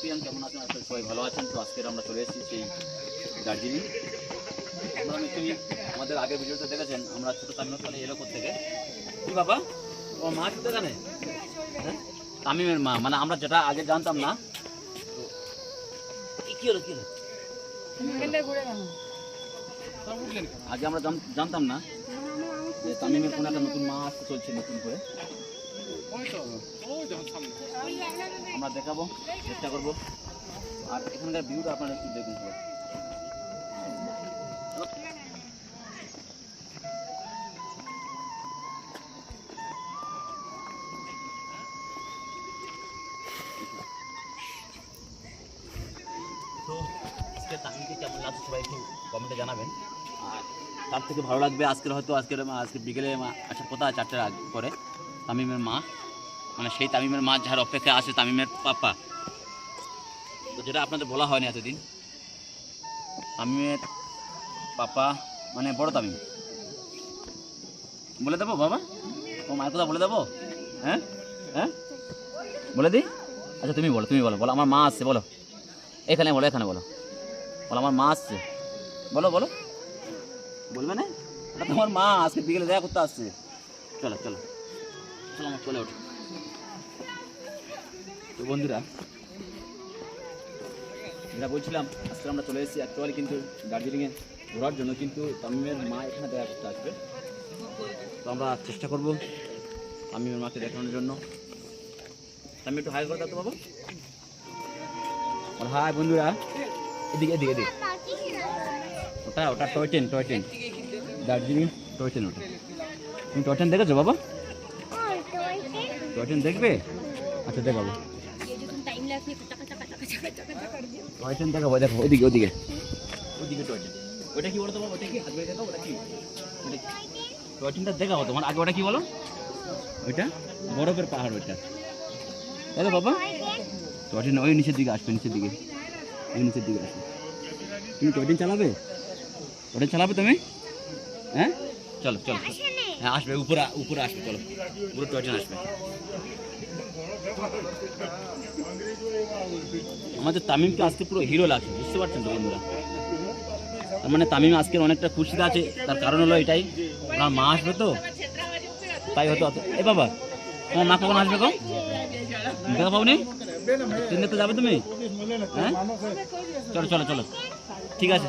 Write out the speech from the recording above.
সবাই ভালো আছেন। তো আজকের আমরা চলে এসেছি সেই দার্জিলিং। আপনারা নিশ্চয়ই আমাদের আগের ভিডিওতে দেখেছেন, আমরা ছোটো তামিমখানে এলো থেকে? কি বাবা? ও মা কিন্তু এখানে? হ্যাঁ? তামিমের মা মানে আমরা যেটা আগে জানতাম না হলো হলো? আগে আমরা জানতাম না যে তামিমের কোনো একটা নতুন মা আসতে চলছে নতুন করে। আমরা দেখাবো, চেষ্টা করব। আর এখানকার ভিউটা আপনারা একটু দেখুন কমেন্টে জানাবেন। আর তার থেকে ভালো লাগবে আজকের হয়তো আজকের, আজকে বিকেলে আসার কথা চারটার আগে করে তামিমের মা মানে সেই তামিমের মা যার অপেক্ষা আছে তামিমের পাপা। তো যেটা আপনাদের বলা হয়নি এতদিন, তামিমের পাপা মানে বড় তামিম। বলে দেবো বাবা? ও মায়ের কথা বলে দেবো? হ্যাঁ? হ্যাঁ? বলে দিই? আচ্ছা তুমি বলো তুমি বলো বলো, আমার মা আসছে, বলো। এখানে বলো এখানে বলো। বলো, আমার মা আসছে। বলো বলো। বলবে না? তোমার মা আজকে বিকেলে দেখা করতে আসছে। চলো চলো। আমার চলে ওঠো। তো বন্ধুরা যেটা বলছিলাম আজকে আমরা চলে এসেছি অ্যাকচুয়ালি কিন্তু দার্জিলিংয়ে ঘোরার জন্য কিন্তু তামিমের মা এখানে দেখা করতে আসবে। তো আমরা চেষ্টা করব তামিমের মাকে দেখানোর জন্য। তামিম একটু হাই করে দাও তো বাবা। বলো, হাই বন্ধুরা। এদিকে এদিকে এদিকে। ওটা ওটা toy train toy train Darjeeling toy train ওটা। তুমি টয় ট্রেন দেখেছ বাবা? টয় ট্রেন দেখবে? আচ্ছা দেখাবো। টয় ট্রেন দেখাবো দেখো ওদিকে ওদিকে। ওদিকে টয় ট্রেন ওটা কি বলো তোমার? ওটা কি হাত বেড়ে দেখো ওটা কি? দেখাবো তোমার। আগে ওটা কি বলো? ওইটা? বরফের পাহাড় ওইটা। তাই বাবা। টয় ট্রেন ওই নিচের দিকে আসবে, নিচের দিকে। ওই নিচের দিকে আসবে। তুমি টয় ট্রেন চালাবে? ওটা চালাবে তুমি? হ্যাঁ? চলো চলো। হ্যাঁ আসবে, উপরে উপরে আসবে, চলো। উপরে টয় ট্রেন আসবে। আমাদের তামিমকে আজকে পুরো হিরো লাগছে, বুঝতে পারছেন তো বন্ধুরা? তার মানে তামিম আজকের অনেকটা খুশিতে আছে, তার কারণ হলো এটাই। আমার মা আসবে তো, তাই হয়তো অত- এ বাবা, তোমার মা কখন আসবে গো? দেখা পাবনি ট্রেনে তো যাবে তুমি? হ্যাঁ? চলো চলো চলো। ঠিক আছে।